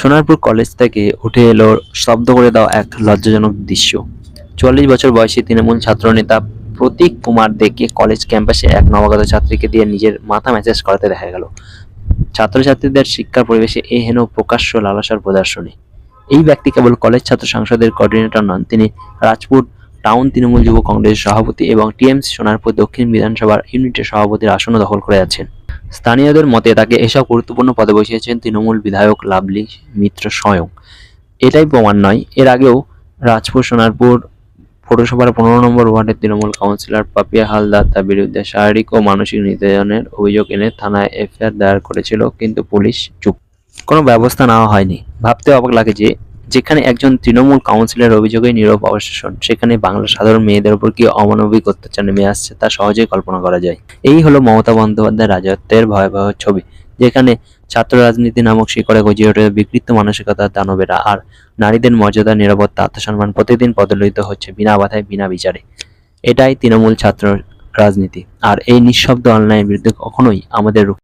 Sonarpur college থেকে উঠে এলো শব্দ করে দেওয়া এক লজ্জাজনক দৃশ্য। চুয়াল্লিশ বছর বয়সী তৃণমূল ছাত্রনেতা প্রতীক কুমার দেকে কলেজ ক্যাম্পাসে এক নবাগত ছাত্রীকে দিয়ে নিজের মাথা ম্যাসেজ করাতে দেখা গেল। ছাত্রছাত্রীদের শিক্ষার পরিবেশে এ হেন প্রকাশ্য লালসার প্রদর্শনী। এই ব্যক্তি কেবল কলেজ ছাত্র সংসদের কোঅর্ডিনেটর নন, তিনি রাজপুর টাউন তৃণমূল যুব কংগ্রেসের সভাপতি এবং টিএমসি সোনারপুর দক্ষিণ বিধানসভার ইউনিটের সভাপতির আসনও দখল করে আছেন। স্থানীয়দের মতে তাকে এসব গুরুত্বপূর্ণ পদে বসিয়েছেন তৃণমূল বিধায়ক লাভলি মিত্র স্বয়ং। এটাই প্রমাণ নয়, এর আগেও রাজপুর, সোনারপুর পৌরসভার পনেরো নম্বর ওয়ার্ডের তৃণমূল কাউন্সিলর পাপিয়া হালদার তার বিরুদ্ধে শারীরিক ও মানসিক নির্যাতনের অভিযোগ এনে থানায় এফআইআর দায়ের করেছিল, কিন্তু পুলিশ চুপ। কোনো ব্যবস্থা নেওয়া হয়নি। ভাবতে অবাক লাগে যে যেখানে একজন তৃণমূল কাউন্সিলর অভিযোগে নীরব অবশেষণ। সেখানে বাংলার সাধারণ মেয়েদের উপর কি অমানবিক অত্যাচার নেমে আসছে তা সহজেই কল্পনা করা যায়। এই হলো মমতা বন্দ্যোপাধ্যায়ের রাজত্বের ভয়াবহ ছবি, যেখানে ছাত্র রাজনীতি নামক শিকড়ে গজিয়ে ওঠে বিকৃত মানসিকতার দানবেরা আর নারীদের মর্যাদা, নিরাপত্তা, আত্মসম্মান প্রতিদিন পদলিত হচ্ছে বিনা বাধায়, বিনা বিচারে। এটাই তৃণমূল ছাত্র রাজনীতি। আর এই নিঃশব্দ অন্যায়ের বিরুদ্ধে কখনোই আমাদের